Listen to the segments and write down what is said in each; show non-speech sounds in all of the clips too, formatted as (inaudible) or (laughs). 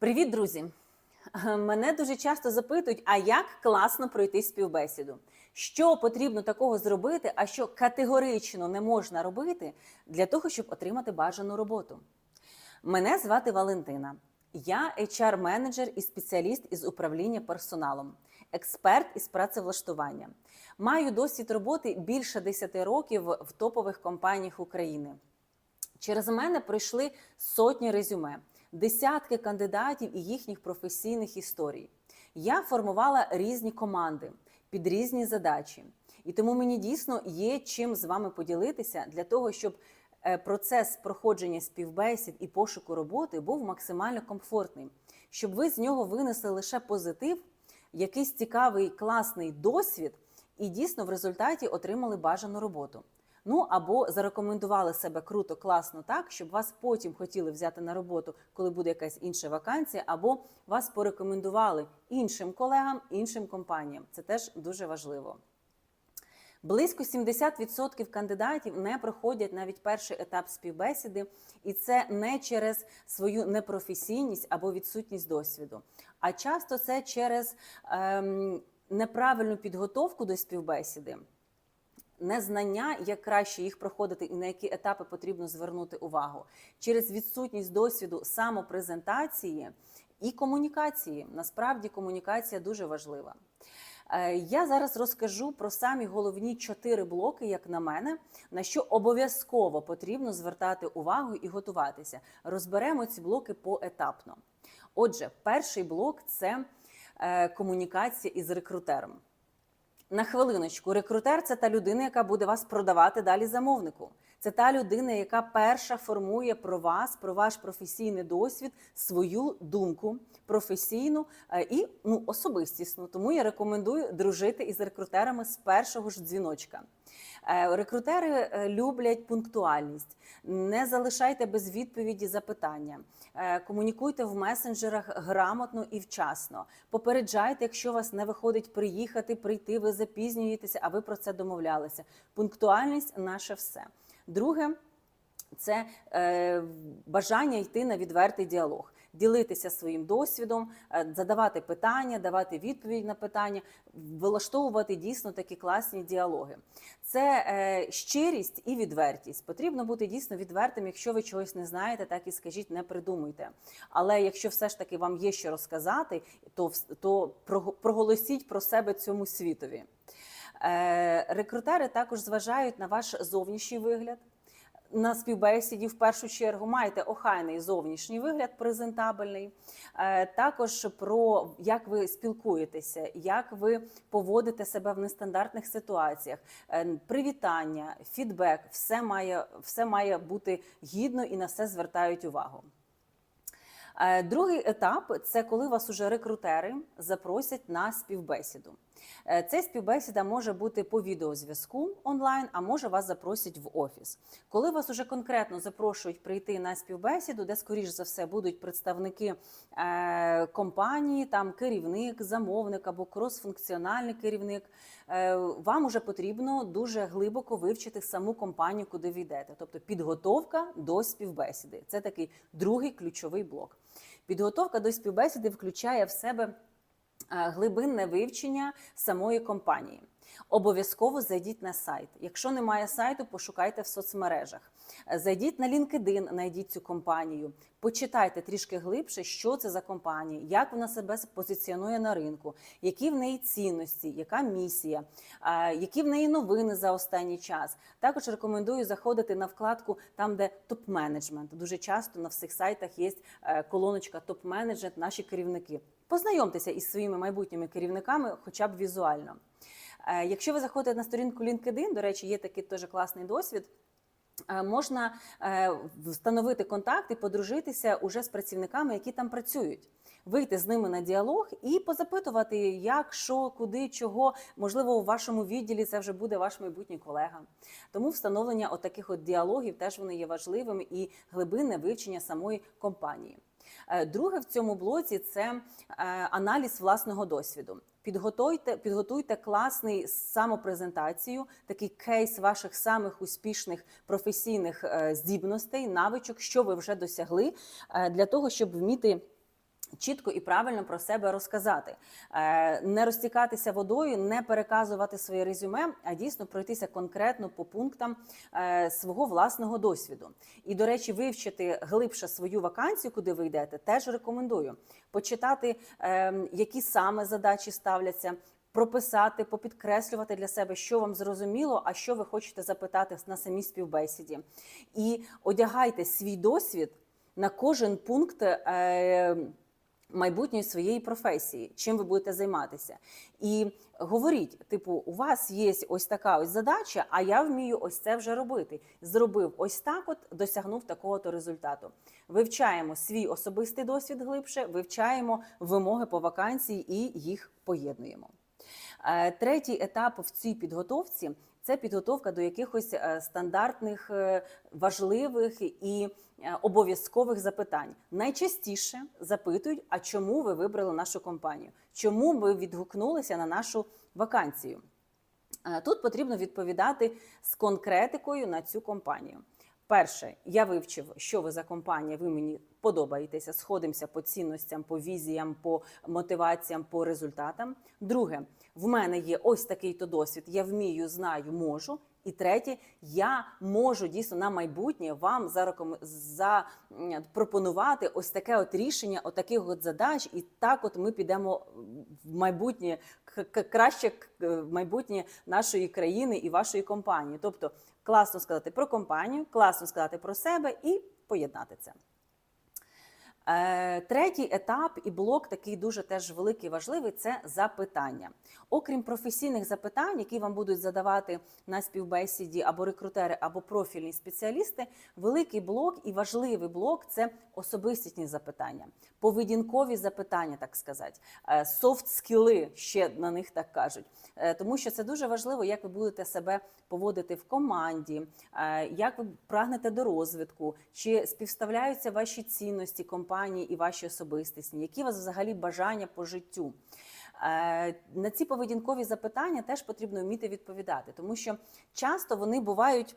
Привіт, друзі! Мене дуже часто запитують, а як класно пройти співбесіду? Що потрібно такого зробити, а що категорично не можна робити для того, щоб отримати бажану роботу? Мене звати Валентина. Я HR-менеджер і спеціаліст із управління персоналом, експерт із працевлаштування. Маю досвід роботи більше 10 років в топових компаніях України. Через мене пройшли сотні резюме, десятки кандидатів і їхніх професійних історій. Я формувала різні команди під різні задачі. І тому мені дійсно є чим з вами поділитися для того, щоб е, процес проходження співбесід і пошуку роботи був максимально комфортним, щоб ви з нього винесли лише позитив, якийсь цікавий, класний досвід, і дійсно в результаті отримали бажану роботу. Ну або зарекомендували себе круто, класно так, щоб вас потім хотіли взяти на роботу, коли буде якась інша вакансія, або вас порекомендували іншим колегам, іншим компаніям. Це теж дуже важливо. Близько 70% кандидатів не проходять навіть перший етап співбесіди, і це не через свою непрофесійність або відсутність досвіду, а часто це через ем, неправильну підготовку до співбесіди незнання, як краще їх проходити і на які етапи потрібно звернути увагу через відсутність досвіду самопрезентації і комунікації. Насправді комунікація дуже важлива. Е, Я зараз розкажу про самі головні чотири блоки, як на мене, на що обов'язково потрібно звертати увагу і готуватися. Розберемо ці блоки поетапно. Отже, перший блок це е, комунікація із рекрутером. На хвилиночку, рекрутер це та людина, яка буде вас продавати далі замовнику. Це та людина, яка перша формує про вас, про ваш професійний досвід, свою думку професійну е, і ну, особистісну. Тому я рекомендую дружити із рекрутерами з першого ж дзвіночка. Е, Рекрутери е, люблять пунктуальність. Не залишайте без відповіді запитання. Е, Комунікуйте в месенджерах грамотно і вчасно. Попереджайте, якщо вас не виходить приїхати, прийти, ви запізнюєтеся, а ви про це домовлялися. Пунктуальність наше все. Друге це е, бажання йти на відвертий діалог, ділитися своїм досвідом, е, задавати питання, давати відповідь на питання, вилаштовувати дійсно такі класні діалоги. Це е, щирість і відвертість. Потрібно бути дійсно відвертим. Якщо ви чогось не знаєте, так і скажіть, не придумуйте. Але якщо все ж таки вам є що розказати, то, то проголосіть про себе цьому світові. Е, Рекрутери також зважають на ваш зовнішній вигляд. На співбесіді в першу чергу маєте охайний зовнішній вигляд, презентабельний. Е, Також про як ви спілкуєтеся, як ви поводите себе в нестандартних ситуаціях, Е, привітання, фідбек, все має, все має бути гідно і на все звертають увагу. Е, Другий етап це коли вас уже рекрутери запросять на співбесіду. Е, Ця співбесіда може бути по відеозв'язку онлайн, а може вас запросять в офіс. Коли вас уже конкретно запрошують прийти на співбесіду, де скоріш за все будуть представники е, компанії, там керівник, замовник або кросфункціональний керівник, вам уже потрібно дуже глибоко вивчити саму компанію, куди ви йдете. Тобто підготовка до співбесіди. Це такий другий ключовий блок. Підготовка до співбесіди включає в себе е, глибинне вивчення самої компанії. Обов'язково зайдіть на сайт. Якщо немає сайту, пошукайте в соцмережах. Зайдіть на LinkedIn, знайдіть цю компанію, почитайте трішки глибше, що це за компанія, як вона себе позиціонує на ринку, які в неї цінності, яка місія, які в неї новини за останній час. Також рекомендую заходити на вкладку там, де топ-менеджмент. Дуже часто на всіх сайтах є е, колоночка топ-менеджмент, наші керівники. Познайомтеся із своїми майбутніми керівниками, хоча б візуально. Е, Якщо ви заходите на сторінку LinkedIn, до речі, є такий теж класний досвід. Е, Можна е, встановити контакт і подружитися уже з працівниками, які там працюють, вийти з ними на діалог і позапитувати, як, що, куди, чого. Можливо, у вашому відділі це вже буде ваш майбутній колега. Тому встановлення отаких от діалогів теж вони є важливим і глибинне вивчення самої компанії. Е, Друге в цьому блоці це е, аналіз власного досвіду. Підготуйте, підготуйте класний самопрезентацію, такий кейс ваших самих успішних професійних е, здібностей, навичок, що ви вже досягли, для того, щоб вміти Чітко і правильно про себе розказати, Е, не розтікатися водою, не переказувати своє резюме, а дійсно пройтися конкретно по пунктам е, свого власного досвіду. І, до речі, вивчити глибше свою вакансію, куди ви йдете, теж рекомендую. Почитати, е, які саме задачі ставляться, прописати, попідкреслювати для себе, що вам зрозуміло, а що ви хочете запитати на самій співбесіді. І одягайте свій досвід на кожен пункт. Е, майбутньої своєї професії, чим ви будете займатися, і говоріть: типу, у вас є ось така ось задача, а я вмію ось це вже робити. Зробив ось так, от досягнув такого-то результату. Вивчаємо свій особистий досвід глибше, вивчаємо вимоги по вакансії і їх поєднуємо. Е, Третій етап в цій підготовці це підготовка до якихось е, стандартних, е, важливих і е, обов'язкових запитань. Найчастіше запитують, а чому ви вибрали нашу компанію? Чому ви відгукнулися на нашу вакансію? Тут потрібно відповідати з конкретикою на цю компанію. Перше, я вивчив, що ви за компанія, ви мені подобаєтеся, сходимося по цінностям, по візіям, по мотиваціям, по результатам. Друге, в мене є ось такий то досвід, я вмію, знаю, можу. І третє, я можу дійсно на майбутнє вам зарекоме- запропонувати ось таке от рішення, отаких от задач, і так от ми підемо в майбутнє краще в майбутнє нашої країни і вашої компанії. Тобто класно сказати про компанію, класно сказати про себе і поєднати це. Е, Третій етап і блок такий дуже теж великий, важливий це запитання. Окрім професійних запитань, які вам будуть задавати на співбесіді або рекрутери, або профільні спеціалісти, великий блок і важливий блок це особистісні запитання, поведінкові запитання, так сказати, софт скіли ще на них так кажуть. Е, Тому що це дуже важливо, як ви будете себе поводити в команді, е, як ви прагнете до розвитку, чи співставляються ваші цінності компанії і ваші особистісні, які у вас взагалі бажання по життю. Е, На ці поведінкові запитання теж потрібно вміти відповідати, тому що часто вони бувають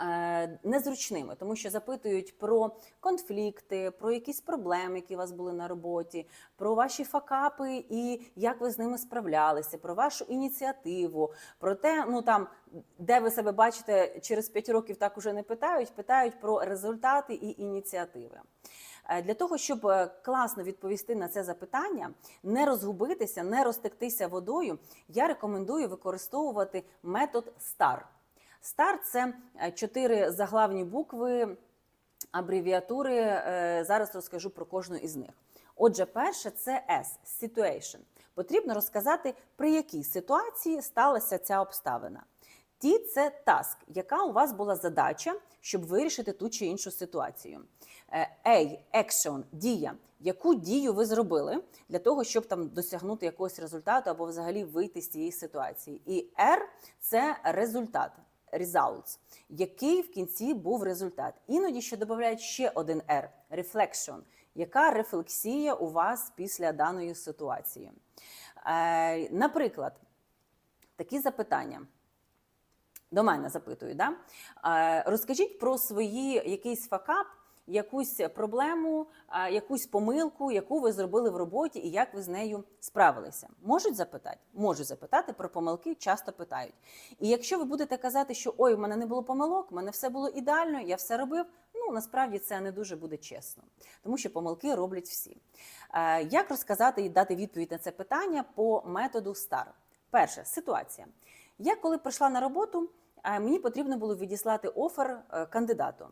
е, незручними, тому що запитують про конфлікти, про якісь проблеми, які у вас були на роботі, про ваші факапи і як ви з ними справлялися, про вашу ініціативу, про те, ну там де ви себе бачите через 5 років, так уже не питають, питають про результати і ініціативи. Е, Для того, щоб е, класно відповісти на це запитання, не розгубитися, не розтектися водою, я рекомендую використовувати метод STAR. STAR – це е, чотири заглавні букви, абревіатури. Зараз розкажу про кожну із них. Отже, перше це S – situation. Потрібно розказати, при якій ситуації сталася ця обставина. Ті це task, яка у вас була задача, щоб вирішити ту чи іншу ситуацію. Е, A – action – дія. Яку дію ви зробили для того, щоб там досягнути якогось результату або взагалі вийти з цієї ситуації? І R – це результат. Results, який в кінці був результат. Іноді ще додають ще один R – reflection, яка рефлексія у вас після даної ситуації. Е, наприклад, такі запитання. До мене запитують, да? Розкажіть про свої якийсь факап, якусь проблему, якусь помилку, яку ви зробили в роботі, і як ви з нею справилися. Можуть запитати? Можуть запитати про помилки, часто питають. І якщо ви будете казати, що ой, в мене не було помилок, в мене все було ідеально, я все робив. Ну насправді це не дуже буде чесно, тому що помилки роблять всі. Як розказати і дати відповідь на це питання по методу STAR? Перше ситуація. Я коли прийшла на роботу, мені потрібно було відіслати офер е, кандидату.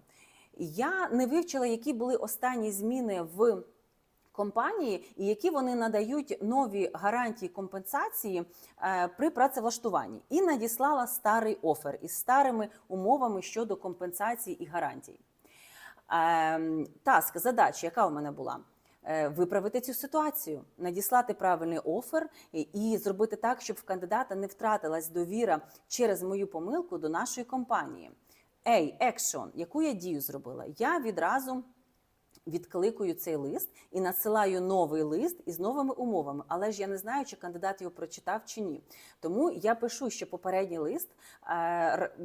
Я не вивчила, які були останні зміни в компанії і які вони надають нові гарантії компенсації е, при працевлаштуванні, і надіслала старий офер із старими умовами щодо компенсації і гарантій. Ем, Таск, задача, яка у мене була? Е, Виправити цю ситуацію, надіслати правильний офер і, зробити так, щоб в кандидата не втратилась довіра через мою помилку до нашої компанії. Ей, екшон, яку я дію зробила? Я відразу відкликую цей лист і надсилаю новий лист із новими умовами. Але ж я не знаю, чи кандидат його прочитав чи ні. Тому я пишу, що попередній лист е,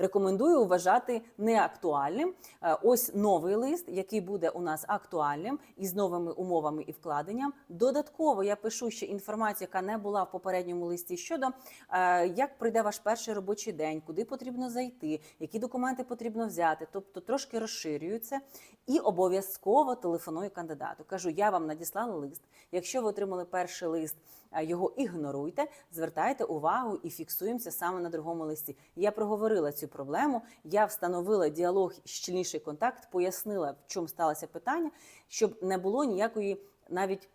рекомендую вважати неактуальним. Е, Ось новий лист, який буде у нас актуальним із новими умовами і вкладенням. Додатково я пишу ще інформацію, яка не була в попередньому листі щодо е, як пройде ваш перший робочий день, куди потрібно зайти, які документи потрібно взяти. Тобто трошки розширюється і обов'язково телефоную кандидату. Кажу, я вам надіслала лист. Якщо ви отримали перший лист, його ігноруйте, звертайте увагу і фіксуємося саме на другому листі. Я проговорила цю проблему, я встановила діалог, щільніший контакт, пояснила, в чому сталося питання, щоб не було ніякої навіть.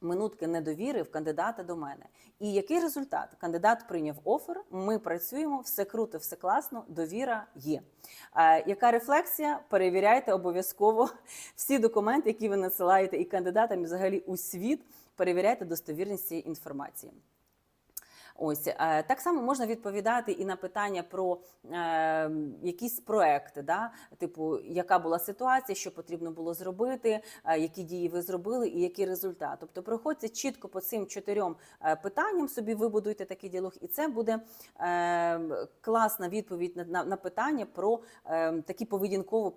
Минутки недовіри в кандидата до мене. І який результат? Кандидат прийняв офер. Ми працюємо, все круто, все класно. Довіра є. Е, яка рефлексія? Перевіряйте обов'язково (laughs) всі документи, які ви надсилаєте і кандидатам, і взагалі у світ. Перевіряйте достовірність цієї інформації. Ось е, так само можна відповідати і на питання про е, якісь проекти, да? типу, яка була ситуація, що потрібно було зробити, е, які дії ви зробили і який результат. Тобто проходьте чітко по цим чотирьом е, питанням, собі вибудуйте такий діалог, і це буде е, класна відповідь на, на, на питання про е, такі поведінкову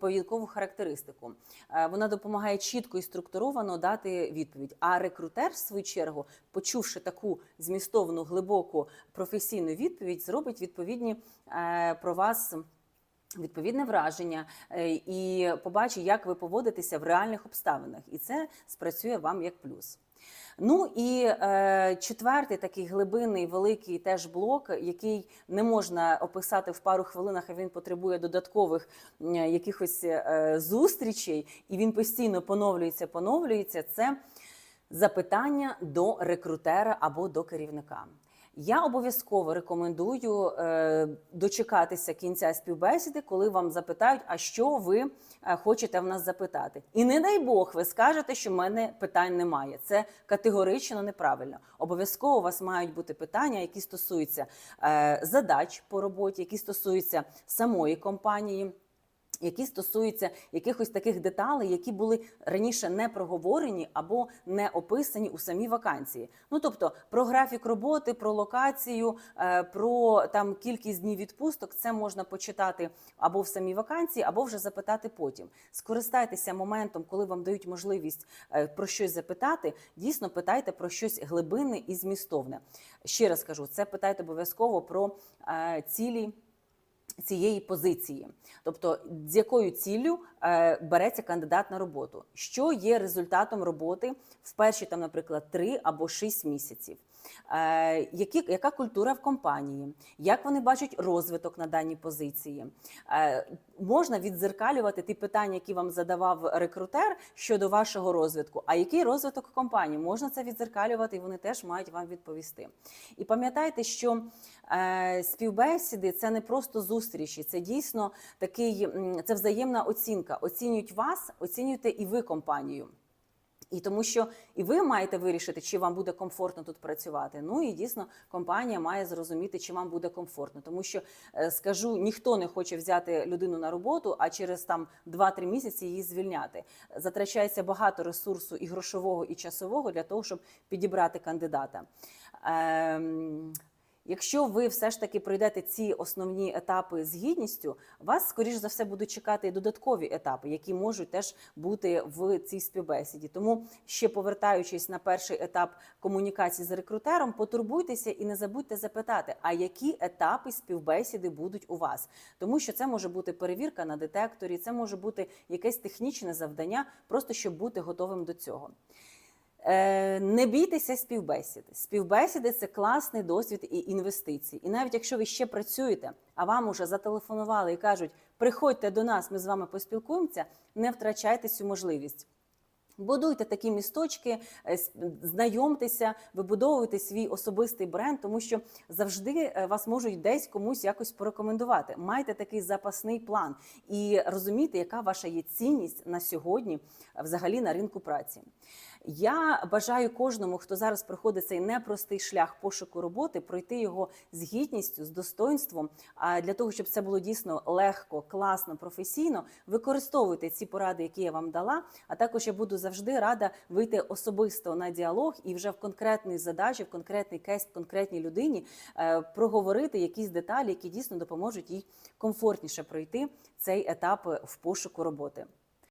поведінкову характеристику. Е, вона допомагає чітко і структуровано дати відповідь. А рекрутер, в свою чергу, почувши таку змістовну глибоку професійну відповідь, зробить відповідні е, про вас. Відповідне враження е, і побачить, як ви поводитеся в реальних обставинах, і це спрацює вам як плюс. Ну і е, четвертий такий глибинний великий теж блок, який не можна описати в пару хвилинах, а він потребує додаткових е, якихось е, зустрічей, і він постійно поновлюється, поновлюється. Це запитання до рекрутера або до керівника. Я обов'язково рекомендую е, дочекатися кінця співбесіди, коли вам запитають, а що ви е, хочете в нас запитати. І не дай Бог, ви скажете, що в мене питань немає. Це категорично неправильно. Обов'язково у вас мають бути питання, які стосуються е, задач по роботі, які стосуються самої компанії. Які стосуються якихось таких деталей, які були раніше не проговорені або не описані у самій вакансії. Ну тобто про графік роботи, про локацію, е, про там кількість днів відпусток, це можна почитати або в самій вакансії, або вже запитати потім. Скористайтеся моментом, коли вам дають можливість е, про щось запитати. Дійсно, питайте про щось глибинне і змістовне. Ще раз кажу, це питайте обов'язково про е, цілі цієї позиції, тобто з якою ціллю е, береться кандидат на роботу, що є результатом роботи в перші там, наприклад, 3 або 6 місяців. Е, які, яка культура в компанії, як вони бачать розвиток на даній позиції? Е, можна відзеркалювати ті питання, які вам задавав рекрутер щодо вашого розвитку. А який розвиток компанії? Можна це відзеркалювати, і вони теж мають вам відповісти. І пам'ятайте, що співбесіди це не просто зустрічі, це дійсно такий це взаємна оцінка. Оцінюють вас, оцінюєте і ви компанію. І тому, що і ви маєте вирішити, чи вам буде комфортно тут працювати. Ну і дійсно компанія має зрозуміти, чи вам буде комфортно. Тому що е, скажу, ніхто не хоче взяти людину на роботу, а через там 2-3 місяці її звільняти. Затрачається багато ресурсу і грошового, і часового для того, щоб підібрати кандидата. Ем, Якщо ви все ж таки пройдете ці основні етапи з гідністю, вас скоріш за все будуть чекати додаткові етапи, які можуть теж бути в цій співбесіді. Тому ще повертаючись на перший етап комунікації з рекрутером, потурбуйтеся і не забудьте запитати, а які етапи співбесіди будуть у вас, тому що це може бути перевірка на детекторі, це може бути якесь технічне завдання, просто щоб бути готовим до цього. Е, Не бійтеся співбесід. Співбесіди це класний досвід і інвестиції. І навіть якщо ви ще працюєте, а вам уже зателефонували і кажуть, приходьте до нас, ми з вами поспілкуємося, не втрачайте цю можливість. Будуйте такі місточки, е, знайомтеся, вибудовуйте свій особистий бренд, тому що завжди е, вас можуть десь комусь якось порекомендувати. Майте такий запасний план і розумійте, яка ваша є цінність на сьогодні, е, взагалі на ринку праці. Я бажаю кожному, хто зараз проходить цей непростий шлях пошуку роботи, пройти його з гідністю, з достоинством. А для того, щоб це було дійсно легко, класно, професійно, використовуйте ці поради, які я вам дала. А також я буду завжди рада вийти особисто на діалог і вже в конкретній задачі, в конкретний кейс, в конкретній людині е, проговорити якісь деталі, які дійсно допоможуть їй комфортніше пройти цей етап е, в пошуку роботи.